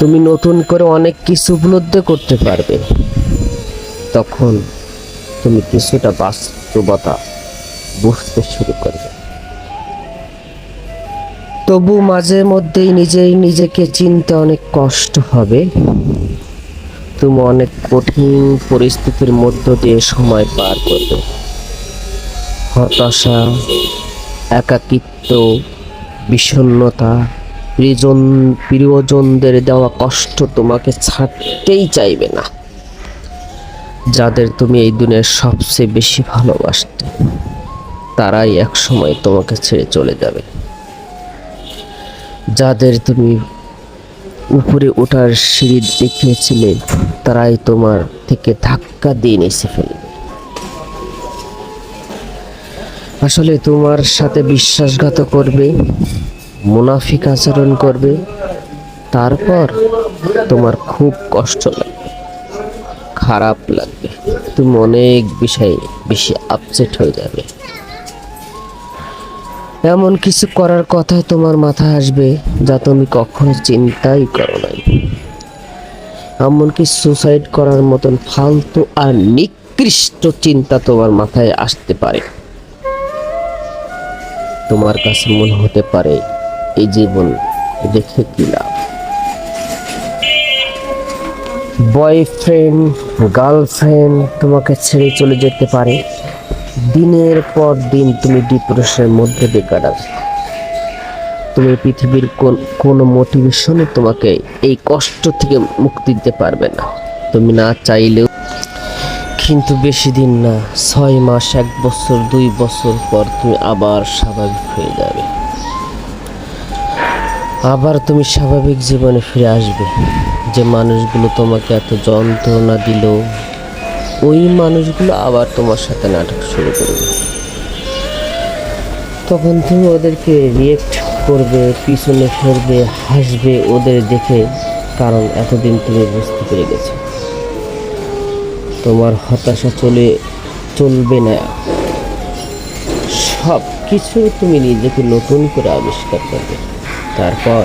তুমি নতুন করে অনেক কিছু উপলব্ধি করতে পারবে। তখন তুমি কিছুটা বাস্তবতা বুঝতে শুরু করবে। তবু মাঝে মধ্যেই নিজেই নিজেকে চিনতে অনেক কষ্ট হবে। তুমি অনেক কঠিন পরিস্থিতির মধ্য দিয়ে সময় পার করবে। হতাশা, একাকিত্ব, বিষণ্ণতা প্রিয়জন, প্রিয়জনদের দেওয়া কষ্ট তোমাকে ছাড়তেই চাইবে না। যাদের তুমি এই দুনিয়ার সবচেয়ে বেশি ভালোবাসতে, তারাই এক সময় তোমাকে ছেড়ে চলে যাবে। যাদের তুমি উপরে ওঠার সিঁড়ি দেখিয়েছিলে, তারাই তোমার থেকে ধাক্কা দিয়ে নিচে ফেলবে আসলে তোমার সাথে বিশ্বাসঘাত করবে মুনাফিক আচরণ করবে, তারপর তোমার খুব কষ্ট লাগবে, খারাপ লাগবে। তুমি অনেক বিষয়ে বেশি আপসেট হয়ে যাবে। এমন কিছু করার কথা তোমার মাথায় আসবে যা তুমি কখনো চিন্তাই করো নাই। এমনকি সুসাইড করার মতন ফালতু আর নিকৃষ্ট চিন্তা তোমার মাথায় আসতে পারে। তোমার কাছে মনে হতে পারে এই জীবন রেখে কি লাভ? বয়ফ্রেন্ড গার্লফ্রেন্ড তোমাকে ছেড়ে চলে যেতে পারে। দিনের পর দিন তুমি ডিপ্রেশনের মধ্যে দিয়ে কাটাবে তুমি পৃথিবীর কোন, কোনো মোটিভেশনই তোমাকে এই কষ্ট থেকে মুক্তি দিতে পারবে না। তুমি না চাইলেও, কিন্তু বেশি দিন না, ছয় মাস, এক বছর, দুই বছর পর তুমি আবার স্বাভাবিক হয়ে যাবে। আবার তুমি স্বাভাবিক জীবনে ফিরে আসবে। যে মানুষগুলো তোমাকে এত যন্ত্রণা দিল, ওই মানুষগুলো আবার তোমার সাথে নাটক শুরু করবে। তখন তুমি ওদেরকে রিয়েক্ট করবে, পিছনে ফেরবে, হাসবে ওদের দেখে, কারণ এতদিন তুমি বুঝতে পেরে গেছো। তোমার হতাশা চলে, চলবে না। সব কিছু তুমি নিজেকে নতুন করে আবিষ্কার করবে। তারপর